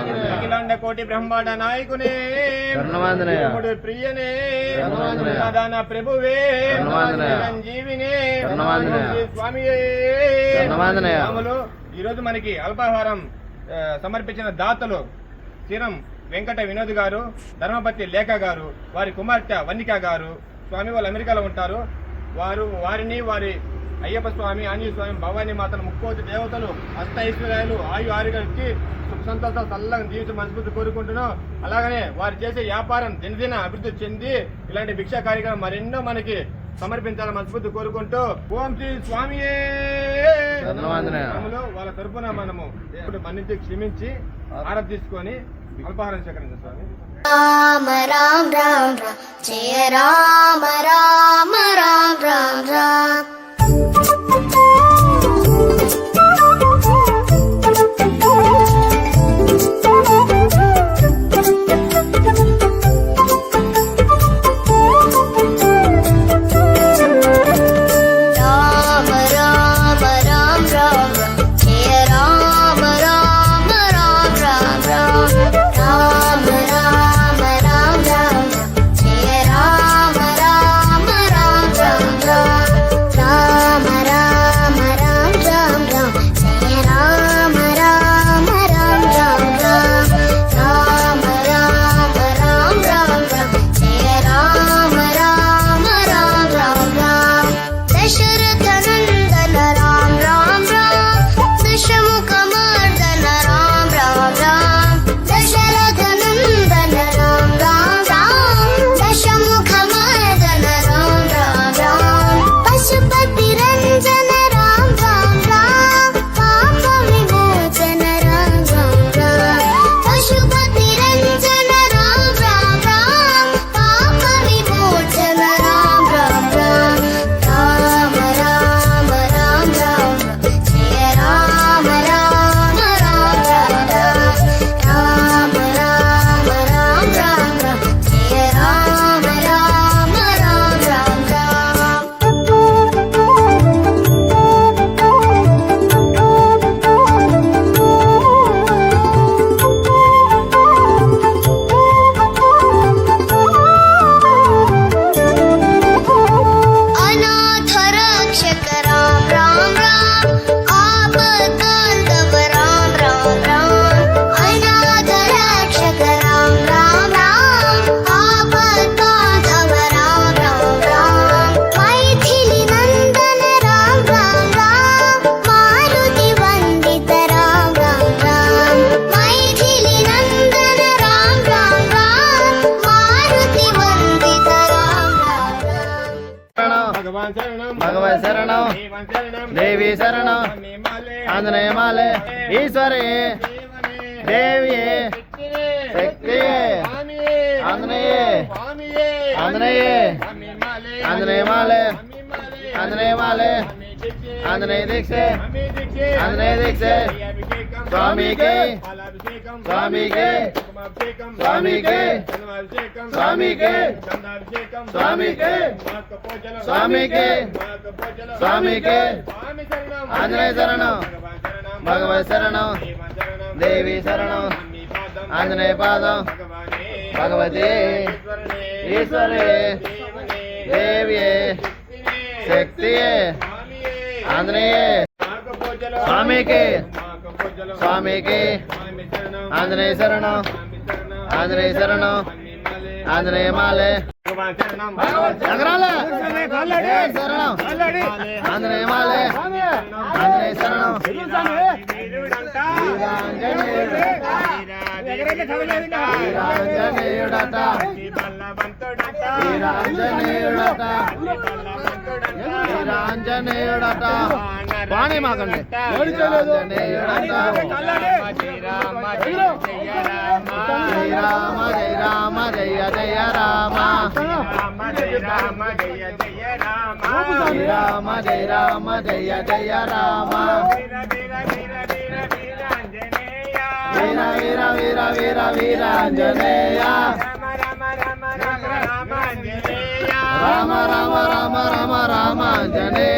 అఖిలాండ కోటి బ్రహ్మాండ నాయకునే. ప్రియనే. ప్రభువే. స్వామియే. శరణమాంజనేయ. స్వాములు ఈరోజు మనకి అల్పాహారం సమర్పించిన దాతలు చిరం వెంకట వినోద్ గారు ధర్మపతి లేఖ గారు వారి కుమార్తె వన్నిక గారు స్వామి వాళ్ళు అమెరికాలో ఉంటారు. వారు వారిని వారి అయ్యప్ప స్వామి ఆంజనేయ స్వామి భవానీ మాతను ముక్కోటి దేవతలు అష్ట ఐశ్వర్యాలు ఆయు ఆరోగ్యానికి సుఖ సంతోషాలు చల్లగా జీవితం మనస్ఫూర్తి కోరుకుంటున్నాం. అలాగనే వారు చేసే వ్యాపారం దినదిన అభివృద్ధి చెంది ఇలాంటి భిక్షా కార్యక్రమం మరెన్నో మనకి సమర్పించాలని మనస్ఫూర్తి కోరుకుంటూ ఓం శ్రీ. స్వాములు వాళ్ళ తరపున మనము మన్నించి క్షమించి ఆరాధ తీసుకొని అల్పాహారం సేకరించాం స్వామి. రామ రామ రామ రామ. జయ రామ రామ రామ రామ రామ. భగవాన్ శరణం. భగవాన్ శరణం. దేవి శరణం. ఆంజనేయ మాలే. ఈశ్వరే. దేవియే. శక్తియే. ఆంజనేయే. ఆంజనేయే. ఆంజనేయ మాలే. ఆంజనేయ ఆంజనేయ దీక్ష. ఆంజనేయ దీక్ష. స్వామికి. స్వామికి. స్వామికి. స్వామికి. స్వామికి. స్వామికి. స్వామికి. ఆంజనేయ శరణం. భగవత్ శరణం. దేవి శరణం. ఆంజనేయ పాదం. భగవతే. ఈశ్వరే. దేవ్యే. శక్తియే. ఆంజనేయ. స్వామికి. స్వామికి. ఆంజనేయ శరణం. ఆంజనేయ శరణం. ఆంజనేయ మాలే. ఎగరాలే శరణం ఆంజనేయ మాలే. ఆంజనేయ శరణం. వీరాంజనేయుడట. వీరాంజనేయుడట. వీరాంజనేయుడట బాణే మాకండి శ్రీరామ జయ రామ జయ రామ జయ జయ రామ రామ జయ రామ జయ జయ రామ శ్రీరామ జయ రామ జయ జయ రామ వీర వీర వీర వీర వీరాంజనేయ రామ రామ రామ రామ రామ జనే